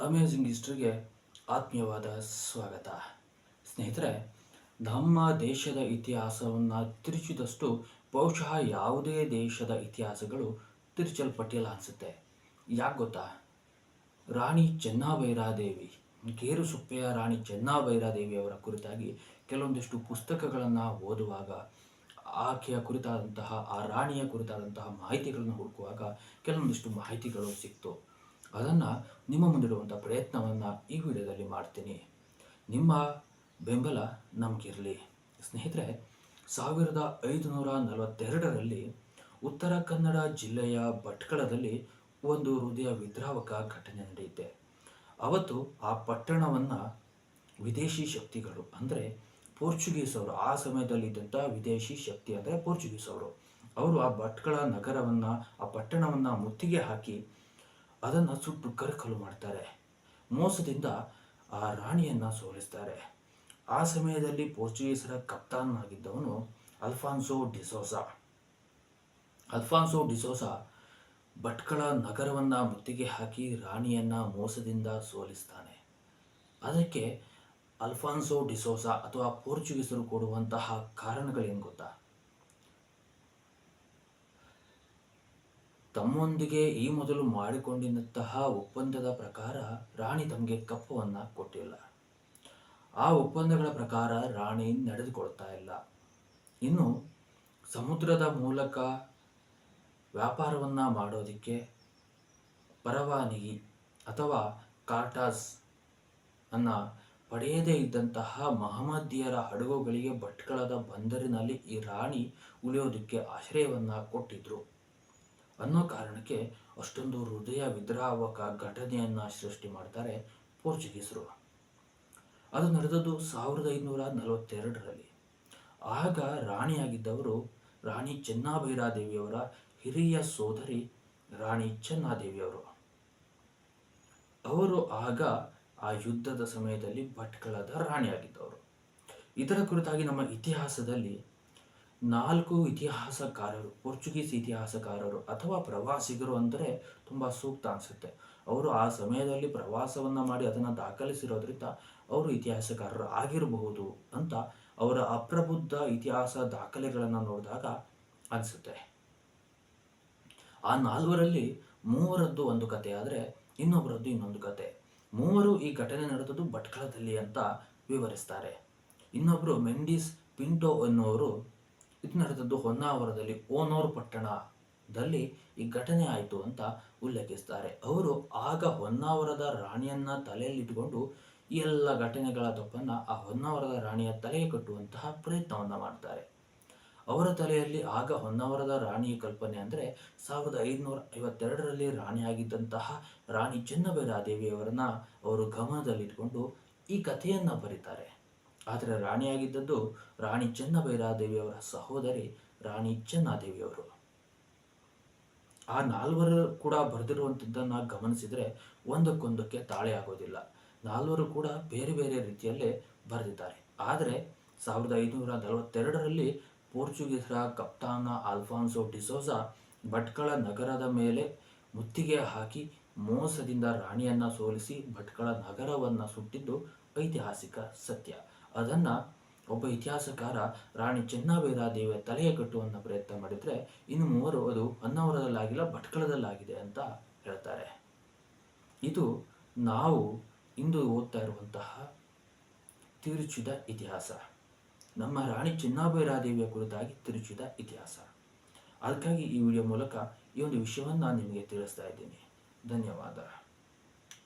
Amazing ಹಿಸ್ಟ್ರಿಗೆ ಆತ್ಮೀಯವಾದ ಸ್ವಾಗತ. ಸ್ನೇಹಿತರೆ, ನಮ್ಮ ದೇಶದ ಇತಿಹಾಸವನ್ನು ತಿರುಚಿದಷ್ಟು ಬಹುಶಃ ಯಾವುದೇ ದೇಶದ ಇತಿಹಾಸಗಳು ತಿರುಚಲ್ಪಟ್ಟಿಲ್ಲ ಅನಿಸುತ್ತೆ. ಯಾಕೆ ಗೊತ್ತಾ? ರಾಣಿ ಚೆನ್ನಾಭೈರಾದೇವಿ ಗೇರುಸುಪ್ಪೆಯ ರಾಣಿ ಚೆನ್ನಭೈರಾದೇವಿಯವರ ಕುರಿತಾಗಿ ಕೆಲವೊಂದಿಷ್ಟು ಪುಸ್ತಕಗಳನ್ನು ಓದುವಾಗ, ಆಕೆಯ ಕುರಿತಾದಂತಹ, ಆ ರಾಣಿಯ ಕುರಿತಾದಂತಹ ಮಾಹಿತಿಗಳನ್ನು ಹುಡುಕುವಾಗ ಕೆಲವೊಂದಿಷ್ಟು ಮಾಹಿತಿಗಳು ಸಿಕ್ತು. ಅದನ್ನು ನಿಮ್ಮ ಮುಂದಿಡುವಂಥ ಪ್ರಯತ್ನವನ್ನು ಈ ವಿಡಿಯೋದಲ್ಲಿ ಮಾಡ್ತೀನಿ. ನಿಮ್ಮ ಬೆಂಬಲ ನಮಗಿರಲಿ. ಸ್ನೇಹಿತರೆ, ಸಾವಿರದ ಐದುನೂರ ನಲವತ್ತೆರಡರಲ್ಲಿ ಉತ್ತರ ಕನ್ನಡ ಜಿಲ್ಲೆಯ ಭಟ್ಕಳದಲ್ಲಿ ಒಂದು ಹೃದಯ ವಿದ್ರಾವಕ ಘಟನೆ ನಡೆಯುತ್ತೆ ಅವತ್ತು ಆ ಪಟ್ಟಣವನ್ನು ವಿದೇಶಿ ಶಕ್ತಿಗಳು, ಅಂದರೆ ಪೋರ್ಚುಗೀಸ್ ಅವರು, ಆ ಸಮಯದಲ್ಲಿ ಇದ್ದಂಥ ವಿದೇಶಿ ಶಕ್ತಿ ಅಂದರೆ ಪೋರ್ಚುಗೀಸ್ ಅವರು. ಅವರು ಆ ಭಟ್ಕಳ ನಗರವನ್ನು, ಆ ಪಟ್ಟಣವನ್ನು ಮುತ್ತಿಗೆ ಹಾಕಿ ಅದನ್ನು ಸುಟ್ಟು ಕರ್ಕಲು ಮಾಡ್ತಾರೆ. ಮೋಸದಿಂದ ಆ ರಾಣಿಯನ್ನು ಸೋಲಿಸ್ತಾರೆ. ಆ ಸಮಯದಲ್ಲಿ ಪೋರ್ಚುಗೀಸರ ಕಪ್ತಾನ್ ಆಗಿದ್ದವನು Alfonso D'Souza Alfonso D'Souza Bhatkal ನಗರವನ್ನು ಮುತ್ತಿಗೆ ಹಾಕಿ ರಾಣಿಯನ್ನು ಮೋಸದಿಂದ ಸೋಲಿಸ್ತಾನೆ. ಅದಕ್ಕೆ ಅಲ್ಫಾನ್ಸೋ ಡಿಸೋಸಾ ಅಥವಾ ಪೋರ್ಚುಗೀಸರು ಕೊಡುವಂತಹ ಕಾರಣಗಳೇನು ಗೊತ್ತಾ? ತಮ್ಮೊಂದಿಗೆ ಈ ಮೊದಲು ಮಾಡಿಕೊಂಡಿದ್ದಂತಹ ಒಪ್ಪಂದದ ಪ್ರಕಾರ ರಾಣಿ ತಮಗೆ ಕಪ್ಪವನ್ನು ಕೊಟ್ಟಿಲ್ಲ. ಆ ಒಪ್ಪಂದಗಳ ಪ್ರಕಾರ ರಾಣಿ ನಡೆದುಕೊಳ್ತಾ ಇಲ್ಲ. ಇನ್ನು ಸಮುದ್ರದ ಮೂಲಕ ವ್ಯಾಪಾರವನ್ನು ಮಾಡೋದಕ್ಕೆ ಪರವಾನಗಿ ಅಥವಾ ಕಾರ್ಟಾಸ್ ಅನ್ನ ಪಡೆಯದೇ ಇದ್ದಂತಹ ಮಹಮ್ಮದಿಯರ ಹಡಗುಗಳಿಗೆ ಭಟ್ಕಳದ ಬಂದರಿನಲ್ಲಿ ಈ ರಾಣಿ ಉಳಿಯೋದಕ್ಕೆ ಆಶ್ರಯವನ್ನು ಕೊಟ್ಟಿದ್ರು. ಅನ್ನೋ ಕಾರಣಕ್ಕೆ ಅಷ್ಟೊಂದು ಹೃದಯ ವಿದ್ರಾವಕ ಘಟನೆಯನ್ನು ಸೃಷ್ಟಿ ಮಾಡ್ತಾರೆ ಪೋರ್ಚುಗೀಸರು. ಅದು ನಡೆದದ್ದು ಸಾವಿರದ ಐದುನೂರ ನಲವತ್ತೆರಡರಲ್ಲಿ. ಆಗ ರಾಣಿಯಾಗಿದ್ದವರು ರಾಣಿ ಚೆನ್ನಭೈರಾದೇವಿಯವರ ಹಿರಿಯ ಸೋದರಿ ರಾಣಿ ಚೆನ್ನಾದೇವಿಯವರು. ಅವರು ಆಗ ಆ ಯುದ್ಧದ ಸಮಯದಲ್ಲಿ ಭಟ್ಕಳದ ರಾಣಿಯಾಗಿದ್ದವರು. ಇದರ ಕುರಿತಾಗಿ ನಮ್ಮ ಇತಿಹಾಸದಲ್ಲಿ ನಾಲ್ಕು ಇತಿಹಾಸಕಾರರು, ಪೋರ್ಚುಗೀಸ್ ಇತಿಹಾಸಕಾರರು ಅಥವಾ ಪ್ರವಾಸಿಗರು ಅಂದರೆ ತುಂಬ ಸೂಕ್ತ ಅನಿಸುತ್ತೆ. ಅವರು ಆ ಸಮಯದಲ್ಲಿ ಪ್ರವಾಸವನ್ನು ಮಾಡಿ ಅದನ್ನು ದಾಖಲಿಸಿರೋದ್ರಿಂದ ಅವರು ಇತಿಹಾಸಕಾರರು ಆಗಿರಬಹುದು ಅಂತ ಅವರ ಅಪ್ರಬುದ್ಧ ಇತಿಹಾಸ ದಾಖಲೆಗಳನ್ನು ನೋಡಿದಾಗ ಅನಿಸುತ್ತೆ. ಆ ನಾಲ್ವರಲ್ಲಿ ಮೂವರದ್ದು ಒಂದು ಕತೆ ಆದರೆ ಇನ್ನೊಬ್ಬರದ್ದು ಇನ್ನೊಂದು ಕತೆ. ಮೂವರು ಈ ಘಟನೆ ನಡೆದದ್ದು ಭಟ್ಕಳದಲ್ಲಿ ಅಂತ ವಿವರಿಸ್ತಾರೆ. ಇನ್ನೊಬ್ಬರು ಮೆಂಡಿಸ್ ಪಿಂಟೋ ಅನ್ನೋರು ಇದು ನಡೆದದ್ದು ಹೊನ್ನಾವರದಲ್ಲಿ ಓನೋರ್ ಪಟ್ಟಣದಲ್ಲಿ ಈ ಘಟನೆ ಆಯಿತು ಅಂತ ಉಲ್ಲೇಖಿಸ್ತಾರೆ. ಅವರು ಆಗ ಹೊನ್ನಾವರದ ರಾಣಿಯನ್ನ ತಲೆಯಲ್ಲಿಟ್ಟುಕೊಂಡು ಈ ಎಲ್ಲ ಘಟನೆಗಳ ತಪ್ಪನ್ನು ಆ ಹೊನ್ನಾವರದ ರಾಣಿಯ ತಲೆಗೆ ಕಟ್ಟುವಂತಹ ಪ್ರಯತ್ನವನ್ನು ಮಾಡ್ತಾರೆ. ಅವರ ತಲೆಯಲ್ಲಿ ಆಗ ಹೊನ್ನಾವರದ ರಾಣಿಯ ಕಲ್ಪನೆ ಅಂದರೆ ಸಾವಿರದ ಐದುನೂರ ಐವತ್ತೆರಡರಲ್ಲಿ ರಾಣಿಯಾಗಿದ್ದಂತಹ ರಾಣಿ ಚೆನ್ನಬೈರಾದೇವಿಯವರನ್ನ ಅವರು ಗಮನದಲ್ಲಿಟ್ಕೊಂಡು ಈ ಕಥೆಯನ್ನು ಬರೀತಾರೆ. ಆದರೆ ರಾಣಿಯಾಗಿದ್ದದ್ದು ರಾಣಿ ಚೆನ್ನಭೈರಾದೇವಿಯವರ ಸಹೋದರಿ ರಾಣಿ ಚೆನ್ನಾದೇವಿಯವರು. ಆ ನಾಲ್ವರು ಕೂಡ ಬರೆದಿರುವಂಥದ್ದನ್ನು ಗಮನಿಸಿದರೆ ಒಂದಕ್ಕೊಂದಕ್ಕೆ ತಾಳೆ ಆಗೋದಿಲ್ಲ. ನಾಲ್ವರು ಕೂಡ ಬೇರೆ ಬೇರೆ ರೀತಿಯಲ್ಲೇ ಬರೆದಿದ್ದಾರೆ. ಆದರೆ ಸಾವಿರದ ಐದುನೂರ ನಲವತ್ತೆರಡರಲ್ಲಿ ಪೋರ್ಚುಗೀಸರ ಕಪ್ತಾನ ಆಲ್ಫಾನ್ಸೋ ಡಿಸೋಸಾ ಭಟ್ಕಳ ನಗರದ ಮೇಲೆ ಮುತ್ತಿಗೆ ಹಾಕಿ ಮೋಸದಿಂದ ರಾಣಿಯನ್ನು ಸೋಲಿಸಿ ಭಟ್ಕಳ ನಗರವನ್ನು ಸುಟ್ಟಿದ್ದು ಐತಿಹಾಸಿಕ ಸತ್ಯ. ಅದನ್ನು ಒಬ್ಬ ಇತಿಹಾಸಕಾರ ರಾಣಿ ಚೆನ್ನಬೈರಾದೇವಿಯ ತಲೆಯ ಕಟ್ಟುವಂಥ ಪ್ರಯತ್ನ ಮಾಡಿದರೆ ಇನ್ನು ಮೂವರು ಅದು ಹೊನ್ನಾವರದಲ್ಲಾಗಿಲ್ಲ ಭಟ್ಕಳದಲ್ಲಾಗಿದೆ ಅಂತ ಹೇಳ್ತಾರೆ. ಇದು ನಾವು ಇಂದು ಓದ್ತಾ ಇರುವಂತಹ ತಿರುಚಿದ ಇತಿಹಾಸ. ನಮ್ಮ ರಾಣಿ ಚಿನ್ನಾಬೈರಾದೇವಿಯ ಕುರಿತಾಗಿ ತಿರುಚಿದ ಇತಿಹಾಸ. ಅದಕ್ಕಾಗಿ ಈ ವಿಡಿಯೋ ಮೂಲಕ ಈ ಒಂದು ವಿಷಯವನ್ನು ನಾನು ನಿಮಗೆ ತಿಳಿಸ್ತಾ ಇದ್ದೀನಿ. ಧನ್ಯವಾದ.